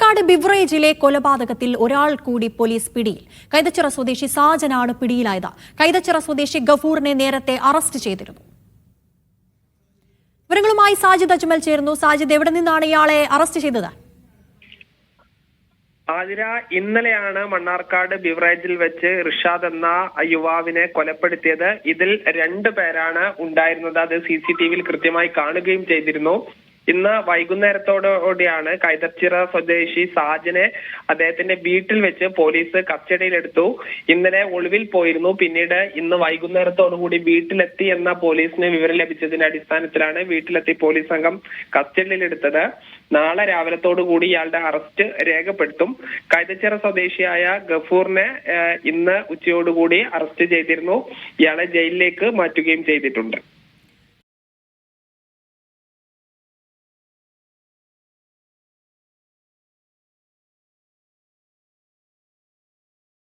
മണ്ണാർക്കാട് ബിവറേജിലെ കൊലപാതകത്തിൽ ഒരാൾ കൂടി പോലീസ് പിടിയിൽ. കൈതച്ചിറ സ്വദേശി സാജനാണ് പിടിയിലായത്. കൈതച്ചിറ സ്വദേശി ഗഫൂറിനെ നേരത്തെ അറസ്റ്റ് ചെയ്തിരുന്നു. വിവരങ്ങളുമായി സാജിദ് അജ്മൽ ചേരുന്നു. സാജിദ് എവിടെ നിന്നാണ് ഇയാളെ അറസ്റ്റ് ചെയ്തത്? ആതിര ഇന്നലെയാണ് മണ്ണാർക്കാട് ബിവറേജിൽ വെച്ച് റിഷാദ് എന്ന യുവാവിനെ കൊലപ്പെടുത്തിയത്. ഇതിൽ രണ്ടു പേരാണ് ഉണ്ടായിരുന്നത്. അത് സി സി ടി വിയിൽ കൃത്യമായി കാണുകയും ചെയ്തിരുന്നു. ഇന്ന് വൈകുന്നേരത്തോടുകൂടിയാണ് കൈതച്ചിറ സ്വദേശി സാജനെ അദ്ദേഹത്തിന്റെ വീട്ടിൽ വെച്ച് പോലീസ് കസ്റ്റഡിയിലെടുത്തു. ഇന്നലെ ഒളിവിൽ പോയിരുന്നു. പിന്നീട് ഇന്ന് വൈകുന്നേരത്തോടുകൂടി വീട്ടിലെത്തി എന്ന പോലീസിന് വിവരം ലഭിച്ചതിന്റെ അടിസ്ഥാനത്തിലാണ് വീട്ടിലെത്തി പോലീസ് സംഘം കസ്റ്റഡിയിലെടുത്തത്. നാളെ രാവിലത്തോടു കൂടി ഇയാളുടെ അറസ്റ്റ് രേഖപ്പെടുത്തും. കൈതച്ചിറ സ്വദേശിയായ ഗഫൂറിനെ ഇന്ന് ഉച്ചയോടുകൂടി അറസ്റ്റ് ചെയ്തിരുന്നു. ഇയാളെ ജയിലിലേക്ക് മാറ്റുകയും ചെയ്തിട്ടുണ്ട്.